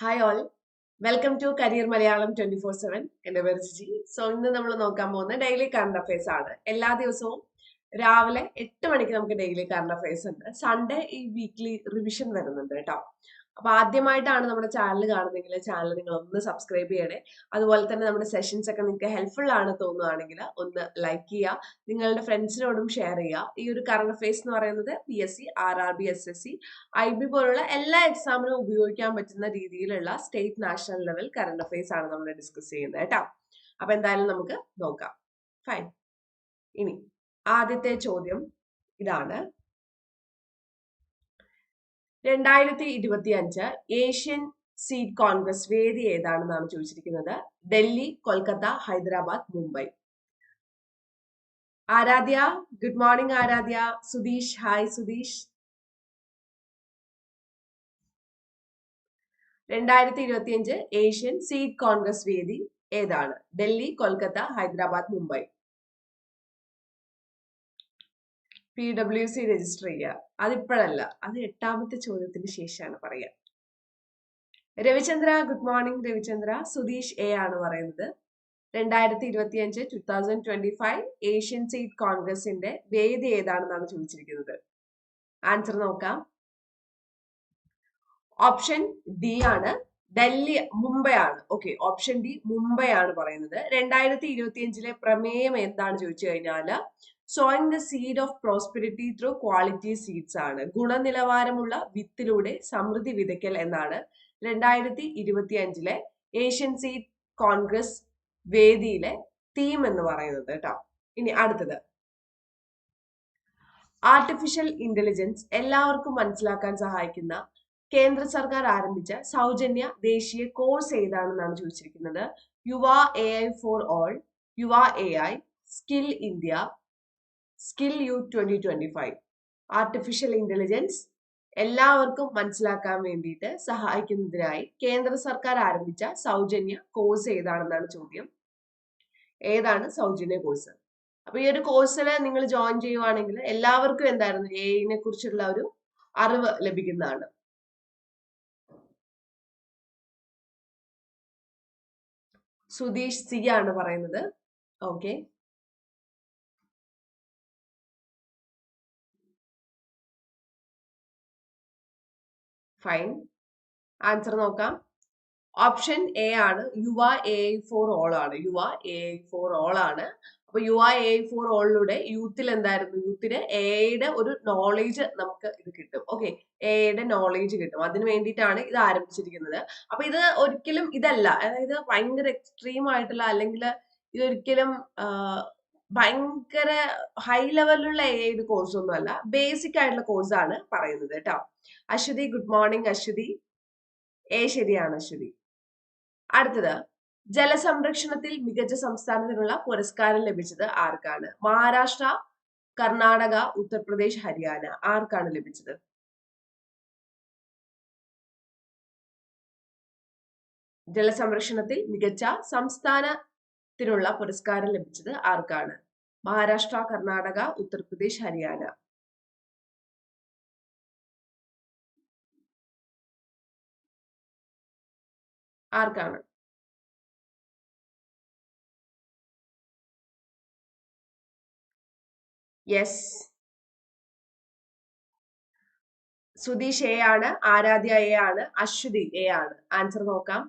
Hi all welcome to career Malayalam twenty four seven എന്റെ പേര് Jiji. So ഇന്ന് നമ്മൾ നോക്കാൻ പോകുന്ന ഡെയിലി കറണ്ട് അഫയേഴ്സ് ആണ്. എല്ലാ ദിവസവും രാവിലെ എട്ട് മണിക്ക് നമുക്ക് ഡെയിലി കറണ്ട് അഫയേഴ്സ് ഉണ്ട്. സൺഡേ ഈ വീക്ക്ലി റിവിഷൻ വരുന്നുണ്ട് കേട്ടോ. അപ്പൊ ആദ്യമായിട്ടാണ് നമ്മുടെ ചാനൽ കാണുന്നതെങ്കിൽ ചാനൽ നിങ്ങൾ ഒന്ന് സബ്സ്ക്രൈബ് ചെയ്യണേ. അതുപോലെ തന്നെ നമ്മുടെ സെഷൻസ് ഒക്കെ നിങ്ങൾക്ക് ഹെൽപ്ഫുൾ ആണ് തോന്നുകയാണെങ്കിൽ ഒന്ന് ലൈക്ക് ചെയ്യുക. നിങ്ങളുടെ ഫ്രണ്ട്സിനോടും ഷെയർ ചെയ്യുക. ഈ ഒരു കറണ്ട് അഫയേഴ്സ് എന്ന് പറയുന്നത് P S C R R B S S C I B പോലുള്ള എല്ലാ എക്സാമിനും ഉപയോഗിക്കാൻ പറ്റുന്ന രീതിയിലുള്ള state national level current affairs ആണ് നമ്മൾ ഡിസ്കസ് ചെയ്യുന്നത് കേട്ടോ. അപ്പൊ എന്തായാലും നമുക്ക് നോക്കാം. ഫൈൻ ഇനി ആദ്യത്തെ ചോദ്യം ഇതാണ്. രണ്ടായിരത്തി ഇരുപത്തി അഞ്ച് ഏഷ്യൻ സീറ്റ് കോൺഗ്രസ് വേദി ഏതാണെന്നാണ് ചോദിച്ചിരിക്കുന്നത്? Delhi Kolkata Hyderabad Mumbai. Aradhya good morning Aradhya. Sudheesh hi Sudheesh. രണ്ടായിരത്തി ഇരുപത്തിയഞ്ച് ഏഷ്യൻ സീറ്റ് കോൺഗ്രസ് വേദി ഏതാണ്? Delhi Kolkata Hyderabad Mumbai. P W C register ചെയ്യുക. അതിപ്പോഴല്ല അത് എട്ടാമത്തെ ചോദ്യത്തിന് ശേഷമാണ് പറയുക. Ravichandra good morning Ravichandra Sudheesh A ആണ് പറയുന്നത്. രണ്ടായിരത്തി ഇരുപത്തി അഞ്ച് two thousand twenty five Asian seed കോൺഗ്രസിന്റെ വേദി ഏതാണെന്നാണ് ചോദിച്ചിരിക്കുന്നത്? ആൻസർ നോക്കാം. ഓപ്ഷൻ ഡി ആണ്. ഡൽഹി മുംബൈ ആണ്. ഓക്കെ ഓപ്ഷൻ ഡി മുംബൈ ആണ് പറയുന്നത്. രണ്ടായിരത്തി ഇരുപത്തി അഞ്ചിലെ പ്രമേയം എന്താണ് ചോദിച്ചു കഴിഞ്ഞാൽ? Sowing the seed of prosperity through quality seeds ആണ്. ഗുണനിലവാരമുള്ള വിത്തിലൂടെ സമൃദ്ധി വിതയ്ക്കൽ എന്നാണ് രണ്ടായിരത്തി ഇരുപത്തി അഞ്ചിലെ ഏഷ്യൻ സീഡ് കോൺഗ്രസ് വേദിയിലെ തീം എന്ന് പറയുന്നത് കേട്ടോ. ഇനി അടുത്തത്. ആർട്ടിഫിഷ്യൽ ഇന്റലിജൻസ് എല്ലാവർക്കും മനസ്സിലാക്കാൻ സഹായിക്കുന്ന കേന്ദ്ര സർക്കാർ ആരംഭിച്ച സൗജന്യ ദേശീയ കോഴ്സ് ഏതാണെന്നാണ് ചോദിച്ചിരിക്കുന്നത്? Yuva A I for all Yuva A I skill India skill you twenty twenty five artificial intelligence എല്ലാവർക്കും മനസ്സിലാക്കാൻ വേണ്ടിയിട്ട് സഹായിക്കുന്നതിനായി കേന്ദ്ര സർക്കാർ ആരംഭിച്ച സൗജന്യ കോഴ്സ് ഏതാണെന്നാണ് ചോദ്യം. ഏതാണ് സൗജന്യ കോഴ്സ് അപ്പൊ ഈ ഒരു കോഴ്സിൽ നിങ്ങൾ ജോയിൻ ചെയ്യുവാണെങ്കിൽ എല്ലാവർക്കും എന്തായിരുന്നു എഐനെ കുറിച്ചുള്ള ഒരു അറിവ് ലഭിക്കുന്നതാണ്. സുധീഷ് സി ആണ് പറയുന്നത്. ഓക്കെ ഫൈൻ ആൻസർ നോക്കാം. ഓപ്ഷൻ എ ആണ്. യുവ എ ഫോർ ഓൾ ആണ്. യുവ എ ഫോർ ഓൾ ആണ്. അപ്പൊ യു ആ എ ഫോർ ഓളിലൂടെ യൂത്തിൽ എന്തായിരുന്നു? യൂത്തിന് എയുടെ ഒരു നോളേജ് നമുക്ക് ഇത് കിട്ടും. ഓക്കെ എയുടെ നോളേജ് കിട്ടും. അതിന് വേണ്ടിയിട്ടാണ് ഇത് ആരംഭിച്ചിരിക്കുന്നത്. അപ്പൊ ഇത് ഒരിക്കലും ഇതല്ല. അതായത് ഭയങ്കര എക്സ്ട്രീം ആയിട്ടുള്ള അല്ലെങ്കിൽ ഇതൊരിക്കലും ഭയങ്കര ഹൈ ലെവലിലുള്ള എ ഐയുടെ കോഴ്സ് ഒന്നുമല്ല. ബേസിക് ആയിട്ടുള്ള കോഴ്സാണ് പറയുന്നത് കേട്ടോ. Aswathi good morning Aswathi. A ശരിയാണ് അശ്വതി. അടുത്തത് ജലസംരക്ഷണത്തിൽ മികച്ച സംസ്ഥാനത്തിനുള്ള പുരസ്കാരം ലഭിച്ചത് ആർക്കാണ്? മഹാരാഷ്ട്ര കർണാടക ഉത്തർപ്രദേശ് ഹരിയാന. ആർക്കാണ് ലഭിച്ചത്? ജലസംരക്ഷണത്തിൽ മികച്ച സംസ്ഥാനത്തിനുള്ള പുരസ്കാരം ലഭിച്ചത് ആർക്കാണ്? മഹാരാഷ്ട്ര കർണാടക ഉത്തർപ്രദേശ് ഹരിയാന. ആർക്കാണ്? യെസ്. സുധീഷ് എ ആണ് ആരാധ്യ എ ആണ് അശ്വതി എ ആണ്. ആൻസർ നോക്കാം.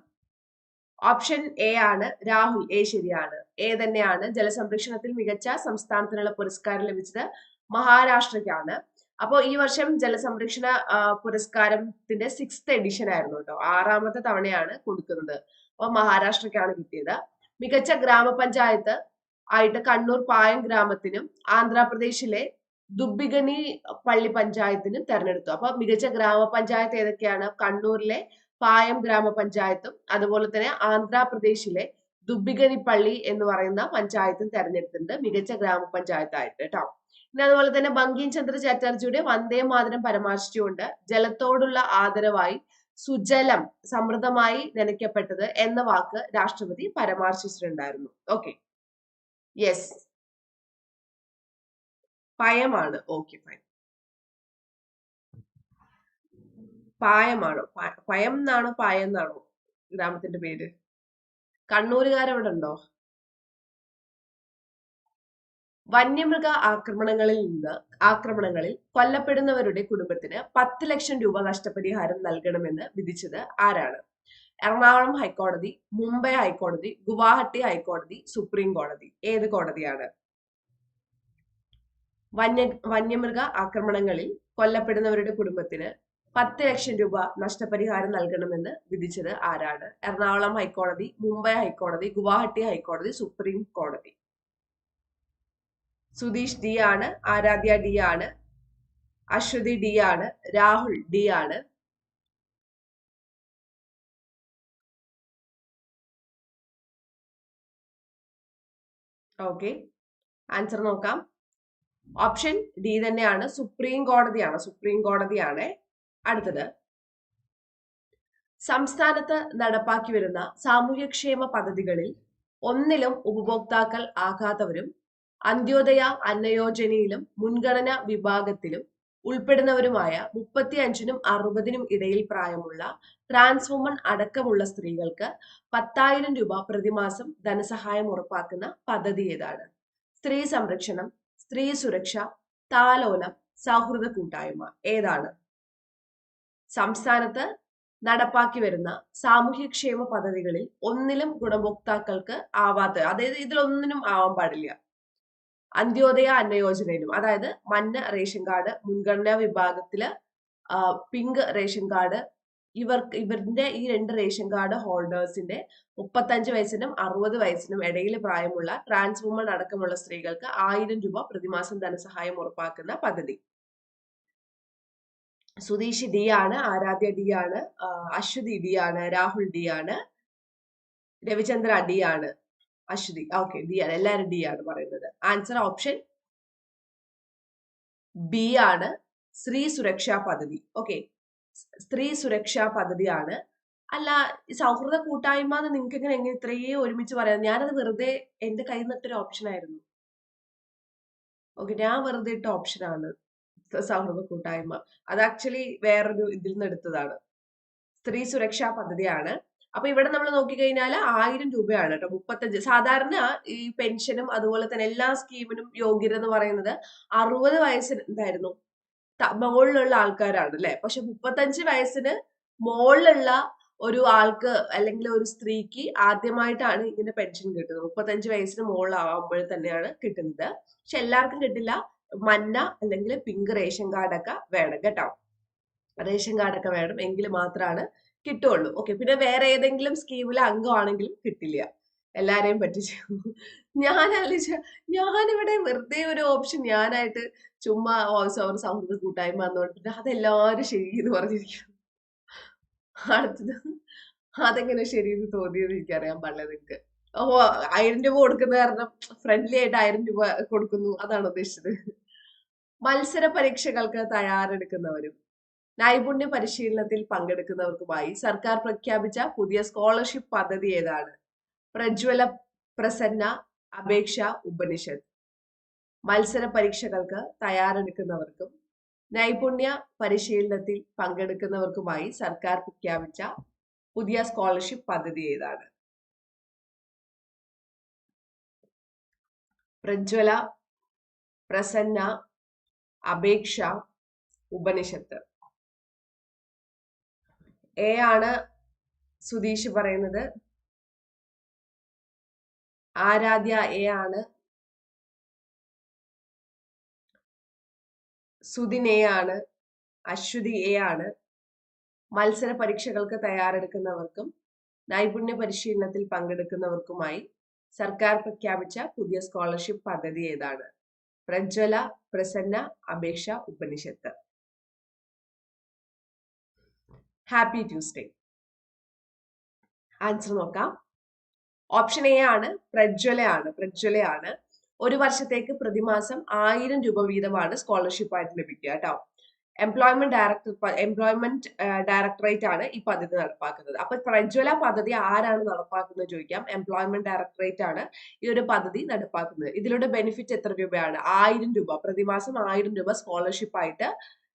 ഓപ്ഷൻ എ ആണ് രാഹുൽ. എ ശരിയാണ്. എ തന്നെയാണ് ജലസംരക്ഷണത്തിൽ മികച്ച സംസ്ഥാനത്തിനുള്ള പുരസ്കാരം ലഭിച്ചത് മഹാരാഷ്ട്രയ്ക്കാണ്. അപ്പോൾ ഈ വർഷം ജലസംരക്ഷണ പുരസ്കാരത്തിന്റെ സിക്സ്ത് എഡിഷൻ ആയിരുന്നു കേട്ടോ ആറാമത്തെ തവണയാണ് കൊടുക്കുന്നത്. അപ്പോൾ മഹാരാഷ്ട്രയ്ക്കാണ് കിട്ടിയത്. മികച്ച ഗ്രാമപഞ്ചായത്ത് ആയിട്ട് കണ്ണൂർ പായം ഗ്രാമത്തിനും ആന്ധ്രാപ്രദേശിലെ ദുബിഗനി പള്ളി പഞ്ചായത്തിനും തെരഞ്ഞെടുത്തു. അപ്പൊ മികച്ച ഗ്രാമപഞ്ചായത്ത് ഏതൊക്കെയാണ്? കണ്ണൂരിലെ പായം ഗ്രാമപഞ്ചായത്തും അതുപോലെ തന്നെ ആന്ധ്രാപ്രദേശിലെ ദുബിഗരിപ്പള്ളി എന്ന് പറയുന്ന പഞ്ചായത്തും തെരഞ്ഞെടുത്തിട്ടുണ്ട്. മികച്ച ഗ്രാമപഞ്ചായത്തായിട്ട് കേട്ടോ. പിന്നെ അതുപോലെ തന്നെ ബങ്കിം ചന്ദ്ര ചാറ്റർജിയുടെ വന്ദേ മാതരം പരാമർശിച്ചുകൊണ്ട് ജലത്തോടുള്ള ആദരവായി സുജലം സമൃദ്ധമായി നനയ്ക്കപ്പെട്ടത് എന്ന വാക്ക് രാഷ്ട്രപതി പരാമർശിച്ചിട്ടുണ്ടായിരുന്നു. ഓക്കെ യെസ് പയമാണ്. ഓക്കെ ഫൈൻ പായമാണോ. പയം എന്നാണോ പായം എന്നാണോ ഗ്രാമത്തിന്റെ പേര്? കണ്ണൂരുകാരവിടെ ഉണ്ടോ? വന്യമൃഗ ആക്രമണങ്ങളിൽ നിന്ന് ആക്രമണങ്ങളിൽ കൊല്ലപ്പെടുന്നവരുടെ കുടുംബത്തിന് പത്ത് ലക്ഷം രൂപ നഷ്ടപരിഹാരം നൽകണമെന്ന് വിധിച്ചത് ആരാണ്? എറണാകുളം ഹൈക്കോടതി മുംബൈ ഹൈക്കോടതി ഗുവാഹട്ടി ഹൈക്കോടതി സുപ്രീം കോടതി. ഏത് കോടതിയാണ്? വന്യ വന്യമൃഗ ആക്രമണങ്ങളിൽ കൊല്ലപ്പെടുന്നവരുടെ കുടുംബത്തിന് പത്ത് ലക്ഷം രൂപ നഷ്ടപരിഹാരം നൽകണമെന്ന് വിധിച്ചത് ആരാണ്? എറണാകുളം ഹൈക്കോടതി മുംബൈ ഹൈക്കോടതി ഗുവാഹട്ടി ഹൈക്കോടതി സുപ്രീം കോടതി. സുധീഷ് ഡി ആണ് ആരാധ്യ ഡി ആണ് അശ്വതി ഡി ആണ് രാഹുൽ ഡി ആണ്. ഓക്കെ. ആൻസർ നോക്കാം. ഓപ്ഷൻ ഡി തന്നെയാണ് സുപ്രീം കോടതിയാണ് സുപ്രീം കോടതിയാണ്. അടുത്തത്. സംസ്ഥാനത്ത് നടപ്പാക്കി വരുന്ന സാമൂഹ്യക്ഷേമ പദ്ധതികളിൽ ഒന്നിലും ഉപഭോക്താക്കൾ ആകാത്തവരും അന്ത്യോദയ അന്നയോജനയിലും മുൻഗണന വിഭാഗത്തിലും ഉൾപ്പെടുന്നവരുമായ മുപ്പത്തി അഞ്ചിനും അറുപതിനും ഇടയിൽ പ്രായമുള്ള ട്രാൻസ് വുമൺ അടക്കമുള്ള സ്ത്രീകൾക്ക് പത്തായിരം രൂപ പ്രതിമാസം ധനസഹായം ഉറപ്പാക്കുന്ന പദ്ധതി ഏതാണ്? സ്ത്രീ സംരക്ഷണം സ്ത്രീ സുരക്ഷ താലോലം സൗഹൃദ കൂട്ടായ്മ ഏതാണ്? സംസ്ഥാനത്ത് നടപ്പാക്കി വരുന്ന സാമൂഹ്യക്ഷേമ പദ്ധതികളിൽ ഒന്നിലും ഗുണഭോക്താക്കൾക്ക് ആവാത്ത അതായത് ഇതിലൊന്നിനും ആവാൻ പാടില്ല. അന്ത്യോദയ അന്നയോജനയിലും അതായത് മഞ്ഞ റേഷൻ കാർഡ് മുൻഗണനാ വിഭാഗത്തിൽ പിങ്ക് റേഷൻ കാർഡ് ഇവർക്ക് ഇവരുടെ ഈ രണ്ട് റേഷൻ കാർഡ് ഹോൾഡേഴ്സിന്റെ മുപ്പത്തഞ്ച് വയസ്സിനും അറുപത് വയസ്സിനും ഇടയിൽ പ്രായമുള്ള ട്രാൻസ് അടക്കമുള്ള സ്ത്രീകൾക്ക് ആയിരം രൂപ പ്രതിമാസം ധനസഹായം ഉറപ്പാക്കുന്ന പദ്ധതി. സുധീഷ് ഡി ആണ് ആരാധ്യ ഡി ആണ് അശ്വതി ഡി ആണ് രാഹുൽ ഡി ആണ് രവിചന്ദ്ര ഡി ആണ് അശ്വതി ഓക്കെ ഡി ആണ് എല്ലാവരും ഡി ആണ് പറയുന്നത്. ആൻസർ ഓപ്ഷൻ ബി ആണ് സ്ത്രീ സുരക്ഷാ പദ്ധതി ഓക്കെ സ്ത്രീ സുരക്ഷാ പദ്ധതിയാണ് അല്ല സൗഹൃദ കൂട്ടായ്മ എന്ന് നിങ്ങൾക്ക് എങ്ങനെ എങ്ങനെ ഇത്രയേ ഒരുമിച്ച് പറയാം? ഞാനത് വെറുതെ എന്റെ കയ്യിൽ നിന്നിട്ടൊരു ഓപ്ഷൻ ആയിരുന്നു. ഓക്കെ ഞാൻ വെറുതെ ഇട്ട ഓപ്ഷനാണ് സൗഹൃദ കൂട്ടായ്മ. അത് ആക്ച്വലി വേറൊരു ഇതിൽ നിന്ന് എടുത്തതാണ്. സ്ത്രീ സുരക്ഷാ പദ്ധതിയാണ്. അപ്പൊ ഇവിടെ നമ്മൾ നോക്കിക്കഴിഞ്ഞാൽ ആയിരം രൂപയാണ് കേട്ടോ മുപ്പത്തഞ്ച്. സാധാരണ ഈ പെൻഷനും അതുപോലെ തന്നെ എല്ലാ സ്കീമിനും യോഗ്യത എന്ന് പറയുന്നത് അറുപത് വയസ്സിന് എന്തായിരുന്നു? മുകളിലുള്ള ആൾക്കാരാണ് അല്ലെ? പക്ഷെ മുപ്പത്തഞ്ച് വയസ്സിന് മുകളിലുള്ള ഒരു ആൾക്ക് അല്ലെങ്കിൽ ഒരു സ്ത്രീക്ക് ആദ്യമായിട്ടാണ് ഇങ്ങനെ പെൻഷൻ കിട്ടുന്നത്. മുപ്പത്തഞ്ച് വയസ്സിന് മുകളിലാവുമ്പോൾ തന്നെയാണ് കിട്ടുന്നത്. പക്ഷെ എല്ലാവർക്കും കിട്ടില്ല. മഞ്ഞ അല്ലെങ്കിൽ പിങ്ക് റേഷൻ കാർഡൊക്കെ വേണം കേട്ടോ. റേഷൻ കാർഡൊക്കെ വേണം എങ്കിൽ മാത്രമാണ് കിട്ടുള്ളൂ ഓക്കെ പിന്നെ വേറെ ഏതെങ്കിലും സ്കീമിലെ അംഗമാണെങ്കിലും കിട്ടില്ല. എല്ലാരെയും പറ്റിച്ചു. ഞാൻ ആലോചിച്ച ഞാനിവിടെ വെറുതെ ഒരു ഓപ്ഷൻ ഞാനായിട്ട് ചുമ്മാ വോയിസ് ഓവർ സൗഹൃദ കൂട്ടായ്മ എന്നുകൊണ്ടിട്ട് അതെല്ലാവരും ശരി എന്ന് പറഞ്ഞിരിക്കും. അടുത്തത് അതെങ്ങനെ ശരി എന്ന് തോന്നിയത് എനിക്കറിയാൻ പാടില്ല നിങ്ങക്ക്. ഓ ആയിരം രൂപ കൊടുക്കുന്ന കാരണം ഫ്രണ്ട്ലി ആയിട്ട് ആയിരം രൂപ കൊടുക്കുന്നു. അതാണ് ഉദ്ദേശിച്ചത്. മത്സര പരീക്ഷകൾക്ക് തയ്യാറെടുക്കുന്നവരും നൈപുണ്യ പരിശീലനത്തിൽ പങ്കെടുക്കുന്നവർക്കുമായി സർക്കാർ പ്രഖ്യാപിച്ച പുതിയ സ്കോളർഷിപ്പ് പദ്ധതി ഏതാണ്? പ്രജ്വല പ്രസന്ന അപേക്ഷ ഉപനിഷത്ത്. മത്സര പരീക്ഷകൾക്ക് തയ്യാറെടുക്കുന്നവർക്കും നൈപുണ്യ പരിശീലനത്തിൽ പങ്കെടുക്കുന്നവർക്കുമായി സർക്കാർ പ്രഖ്യാപിച്ച പുതിയ സ്കോളർഷിപ്പ് പദ്ധതി ഏതാണ്? പ്രജ്വല പ്രസന്ന അപേക്ഷ ഉപനിഷത്ത്. എ ആണ് സുധീഷ് പറയുന്നത്. ആരാധ്യ എ ആണ്. സുധിൻ എ ആണ്. അശ്വതി എ ആണ്. മത്സര പരീക്ഷകൾക്ക് തയ്യാറെടുക്കുന്നവർക്കും നൈപുണ്യ പരിശീലനത്തിൽ പങ്കെടുക്കുന്നവർക്കുമായി സർക്കാർ പ്രഖ്യാപിച്ച പുതിയ സ്കോളർഷിപ്പ് പദ്ധതി ഏതാണ്? Prajwala Prasanna Apeksha Upanishad. Happy Tuesday. Answer നോക്കാം. ഓപ്ഷൻ എ ആണ് പ്രജ്വലയാണ്. പ്രജ്വലയാണ്. ഒരു വർഷത്തേക്ക് പ്രതിമാസം ആയിരം രൂപ വീതമാണ് സ്കോളർഷിപ്പ് ആയിട്ട് ലഭിക്കുക കേട്ടോ. എംപ്ലോയ്മെന്റ് ഡയറക്ടർ എംപ്ലോയ്മെന്റ് ഡയറക്ടറേറ്റ് ആണ് ഈ പദ്ധതി നടപ്പാക്കുന്നത്. അപ്പൊ പ്രജ്വല പദ്ധതി ആരാണ് നടപ്പാക്കുന്നത് ചോദിക്കാം. എംപ്ലോയ്മെന്റ് ഡയറക്ടറേറ്റ് ആണ് ഈ ഒരു പദ്ധതി നടപ്പാക്കുന്നത്. ഇതിലൂടെ ബെനിഫിറ്റ് എത്ര രൂപയാണ്? ആയിരം രൂപ. പ്രതിമാസം ആയിരം രൂപ സ്കോളർഷിപ്പ് ആയിട്ട്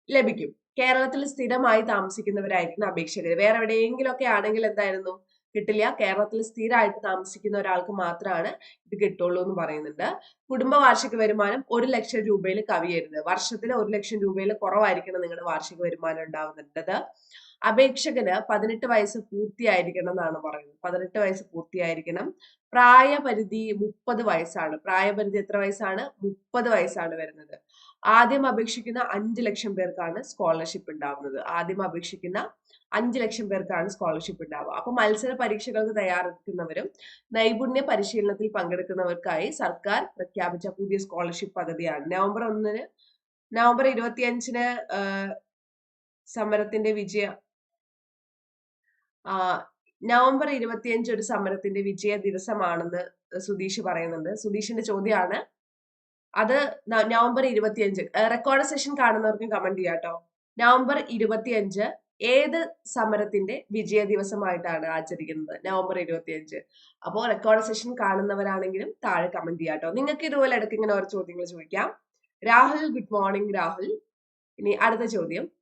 ലഭിക്കും. കേരളത്തിൽ സ്ഥിരമായി താമസിക്കുന്നവരായിരിക്കും അപേക്ഷകർ. വേറെ എവിടെയെങ്കിലും ഒക്കെ ആണെങ്കിൽ എന്തായിരുന്നു? കിട്ടില്ല. കേരളത്തിൽ സ്ഥിരമായിട്ട് താമസിക്കുന്ന ഒരാൾക്ക് മാത്രമാണ് ഇത് കിട്ടുള്ളൂ എന്ന് പറയുന്നുണ്ട്. കുടുംബ വാർഷിക വരുമാനം ഒരു ലക്ഷം രൂപയിൽ കവിയരുത്. വർഷത്തിൽ ഒരു ലക്ഷം രൂപയിൽ കുറവായിരിക്കണം നിങ്ങളുടെ വാർഷിക വരുമാനം ഉണ്ടാവുന്നുണ്ടത് അപേക്ഷകന് പതിനെട്ട് വയസ്സ് പൂർത്തിയായിരിക്കണം എന്നാണ് പറയുന്നത്. പതിനെട്ട് വയസ്സ് പൂർത്തിയായിരിക്കണം. പ്രായപരിധി മുപ്പത് വയസ്സാണ്. പ്രായപരിധി എത്ര വയസ്സാണ്? മുപ്പത് വയസ്സാണ് വരുന്നത്. ആദ്യം അപേക്ഷിക്കുന്ന അഞ്ച് ലക്ഷം പേർക്കാണ് സ്കോളർഷിപ്പ് ഉണ്ടാവുന്നത്. ആദ്യം അപേക്ഷിക്കുന്ന അഞ്ച് ലക്ഷം പേർക്കാണ് സ്കോളർഷിപ്പ് ഉണ്ടാവുക. അപ്പൊ മത്സര പരീക്ഷകൾക്ക് തയ്യാറെടുക്കുന്നവരും നൈപുണ്യ പരിശീലനത്തിൽ പങ്കെടുക്കുന്നവർക്കായി സർക്കാർ പ്രഖ്യാപിച്ച പുതിയ സ്കോളർഷിപ്പ് പദ്ധതിയാണ്. നവംബർ ഒന്നിന് നവംബർ ഇരുപത്തിയഞ്ചിന് സമരത്തിന്റെ വിജയ നവംബർ ഇരുപത്തിയഞ്ച് ഒരു സമരത്തിന്റെ വിജയ ദിവസമാണെന്ന് സുധീഷ് പറയുന്നുണ്ട്. സുധീഷിന്റെ ചോദ്യമാണ്. അത് നവംബർ ഇരുപത്തിയഞ്ച് റെക്കോർഡ് സെഷൻ കാണുന്നവർക്കും കമന്റ് ചെയ്യാം കേട്ടോ നവംബർ ഇരുപത്തിയഞ്ച് ഏത് സമരത്തിന്റെ വിജയ ദിവസമായിട്ടാണ് ആചരിക്കുന്നത്? നവംബർ ഇരുപത്തിയഞ്ച്. അപ്പോൾ റെക്കോർഡ് സെഷൻ കാണുന്നവരാണെങ്കിലും താഴെ കമന്റ് ചെയ്യാം കേട്ടോ നിങ്ങൾക്ക് ഇതുപോലെ ഇടയ്ക്ക് ഇങ്ങനെ ഓരോ ചോദ്യങ്ങൾ ചോദിക്കാം. Rahul good morning Rahul. ഇനി അടുത്ത ചോദ്യം.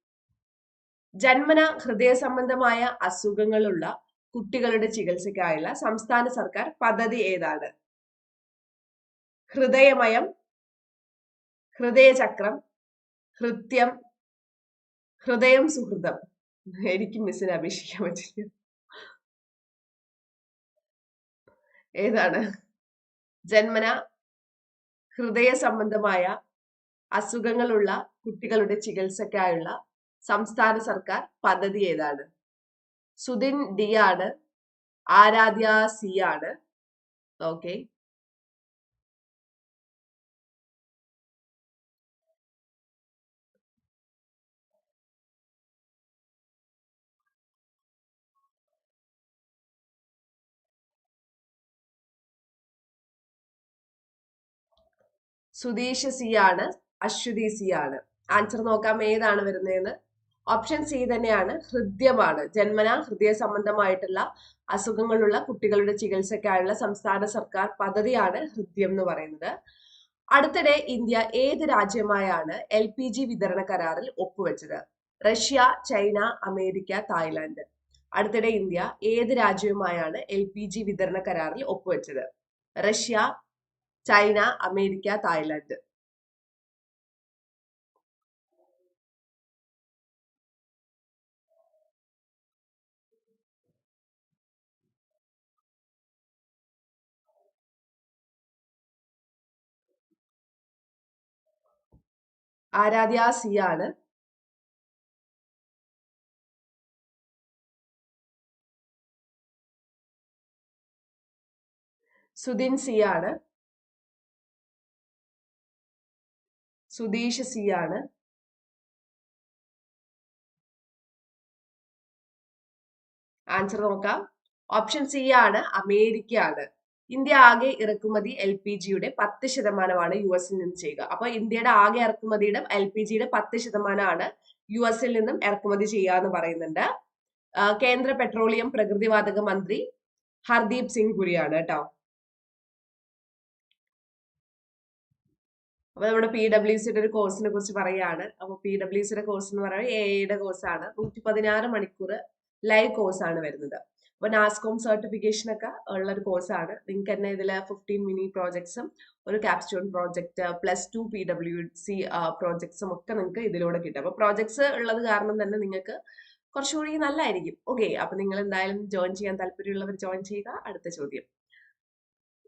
ജന്മന ഹൃദയ സംബന്ധമായ അസുഖങ്ങളുള്ള കുട്ടികളുടെ ചികിത്സയ്ക്കായുള്ള സംസ്ഥാന സർക്കാർ പദ്ധതി ഏതാണ്? ഹൃദയമയം ഹൃദയചക്രം ഹൃത്യം ഹൃദയം സുഹൃതം. എനിക്ക് മിസ്സിനെ അപേക്ഷിക്കാൻ പറ്റില്ല ഏതാണ് ജന്മന ഹൃദയ സംബന്ധമായ അസുഖങ്ങളുള്ള കുട്ടികളുടെ ചികിത്സയ്ക്കായുള്ള സംസ്ഥാന സർക്കാർ പദ്ധതി ഏതാണ്? സുധിൻ ഡി ആണ് ആരാധ്യ സി ആണ്. ഓക്കെ സുധീഷ് സി ആണ് അശ്വതി സി ആണ്. ആൻസർ നോക്കാം ഏതാണ് വരുന്നതെന്ന്. ഓപ്ഷൻ സി തന്നെയാണ് ഹൃദ്യമാണ്. ജന്മന ഹൃദയ സംബന്ധമായിട്ടുള്ള അസുഖങ്ങളുള്ള കുട്ടികളുടെ ചികിത്സയ്ക്കായുള്ള സംസ്ഥാന സർക്കാർ പദ്ധതിയാണ് ഹൃദ്യം എന്ന് പറയുന്നത്. അടുത്തിടെ ഇന്ത്യ ഏത് രാജ്യമായാണ് എൽ പി ജി വിതരണ കരാറിൽ ഒപ്പുവെച്ചത്? റഷ്യ ചൈന അമേരിക്ക തായ്ലാന്റ് അടുത്തിടെ ഇന്ത്യ ഏത് രാജ്യവുമായാണ് എൽ പി ജി വിതരണ കരാറിൽ ഒപ്പുവെച്ചത്? Russia China America Thailand Aradhya C ആണ്. സുധീഷ് സി ആണ്. ആൻസർ നോക്കാം. ഓപ്ഷൻ സി ആണ് അമേരിക്ക ആണ്. ഇന്ത്യ ആകെ ഇറക്കുമതി എൽ പി ജിയുടെ പത്ത് ശതമാനമാണ് യു എസിൽ നിന്ന് ചെയ്യുക. അപ്പൊ ഇന്ത്യയുടെ ആകെ ഇറക്കുമതിയുടെ എൽ പി ജിയുടെ പത്ത് ശതമാനമാണ് യു എസിൽ നിന്നും ഇറക്കുമതി ചെയ്യുക എന്ന് പറയുന്നുണ്ട്. കേന്ദ്ര പെട്രോളിയം പ്രകൃതിവാതക മന്ത്രി ഹർദീപ് സിംഗ് പുരിയാണ് കേട്ടോ. അപ്പൊ നമ്മുടെ പി ഡബ്ല്യു സിയുടെ ഒരു കോഴ്സിനെ കുറിച്ച് പറയുകയാണ്. അപ്പൊ പി ഡബ്ല്യു സിയുടെ കോഴ്സ് എന്ന് പറയുന്നത് എ ഐയുടെ കോഴ്സാണ് നൂറ്റി പതിനാറ് മണിക്കൂർ ലൈവ് കോഴ്സാണ് വരുന്നത്. അപ്പൊ നാസ്കോം സർട്ടിഫിക്കേഷൻ ഒക്കെ ഉള്ള ഒരു കോഴ്സാണ് നിങ്ങൾക്ക് തന്നെ ഇതിൽ ഫിഫ്റ്റീൻ മിനി പ്രോജക്ട്സും ഒരു capstone project plus two P W C പ്രോജക്ട്സും ഒക്കെ നിങ്ങൾക്ക് ഇതിലൂടെ കിട്ടും. അപ്പൊ പ്രോജക്ട്സ് ഉള്ളത് കാരണം തന്നെ നിങ്ങൾക്ക് കുറച്ചുകൂടി നല്ലതായിരിക്കും. ഓക്കെ അപ്പൊ നിങ്ങൾ എന്തായാലും ജോയിൻ ചെയ്യാൻ താല്പര്യമുള്ളവർ ജോയിൻ ചെയ്യുക. അടുത്ത ചോദ്യം.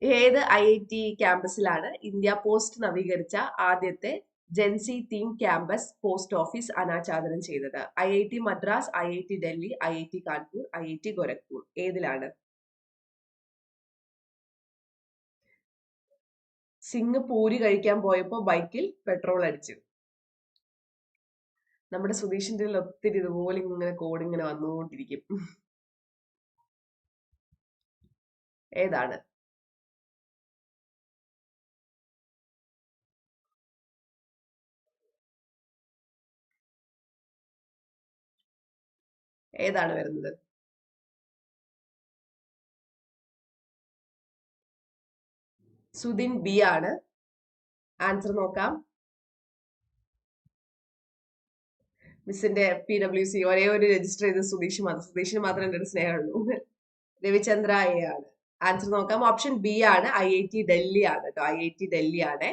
ഏത് ഐ ഐ ടി ക്യാമ്പസിലാണ് ഇന്ത്യ പോസ്റ്റ് നവീകരിച്ച ആദ്യത്തെ gen Z theme campus post office അനാച്ഛാദനം ചെയ്തത്? I I T Madras I I T Delhi I I T Kanpur I I T Gorakhpur. ഏതിലാണ്? സിംഗ് പൂരി കഴിക്കാൻ പോയപ്പോ ബൈക്കിൽ പെട്രോൾ അടിച്ചു. നമ്മുടെ സുധീഷിന്റെ ഒത്തിരി ഇതുപോലെ ഇങ്ങനെ കോഡ് ഇങ്ങനെ വന്നുകൊണ്ടിരിക്കും. ഏതാണ്? ഏതാണ് വരുന്നത്? സുദിൻ ബി ആണ്. ആൻസർ നോക്കാം. മിസ്സിന്റെ പി ഡബ്ല്യു സി ഒരേ ഒരു രജിസ്റ്റർ ചെയ്ത് സുധീഷ് മാത്രം സുധീഷിന് മാത്രമേ എന്റെ ഒരു സ്നേഹമുള്ളൂ. രവിചന്ദ്ര എ ആണ്. ആൻസർ നോക്കാം. ഓപ്ഷൻ ബി ആണ്. ഐ ഐ ടി ഡൽഹി ആണ് കേട്ടോ. ഐ ഐ ടി ഡൽഹി ആണ്.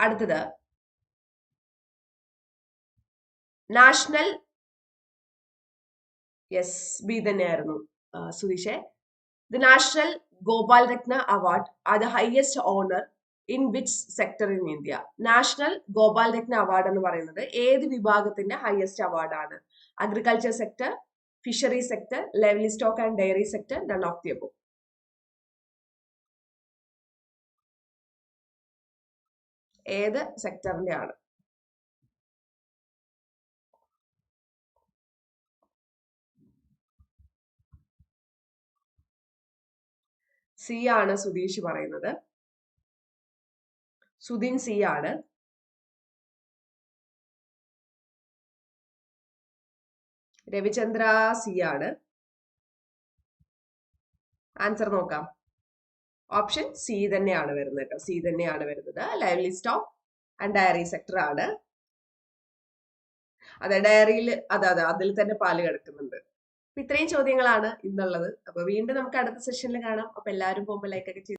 അടുത്തത്. നാഷണൽ യെസ് ബി തന്നെയായിരുന്നു സുധീഷെ. The national Gopal Ratna award are the highest honour in which sector in India. National Gopal Ratna award എന്ന് പറയുന്നത് ഏത് വിഭാഗത്തിന്റെ ഹയസ്റ്റ് അവാർഡാണ്? Agriculture sector fishery sector livestock and dairy sector none of the above ഏത് സെക്ടറിന്റെ ആണ്? C ആണ് സുധീഷ് പറയുന്നത്. Sudhin C ആണ്. രവിചന്ദ്ര സി ആണ്. ആൻസർ നോക്കാം. ഓപ്ഷൻ സി തന്നെയാണ് വരുന്നത് കേട്ടോ. സി തന്നെയാണ് വരുന്നത്. Live list of and dairy sector ആണ്. അതെ ഡയറിയിൽ അതെ അതെ അതിൽ തന്നെ പാൽ കിടക്കുന്നുണ്ട്. ഇത്രയും ചോദ്യങ്ങളാണ് ഇന്നുള്ളത്. അപ്പൊ വീണ്ടും നമുക്ക് അടുത്ത സെഷനിൽ കാണാം. അപ്പൊ എല്ലാവരും പോകുമ്പോൾ ലൈക്ക് ഒക്കെ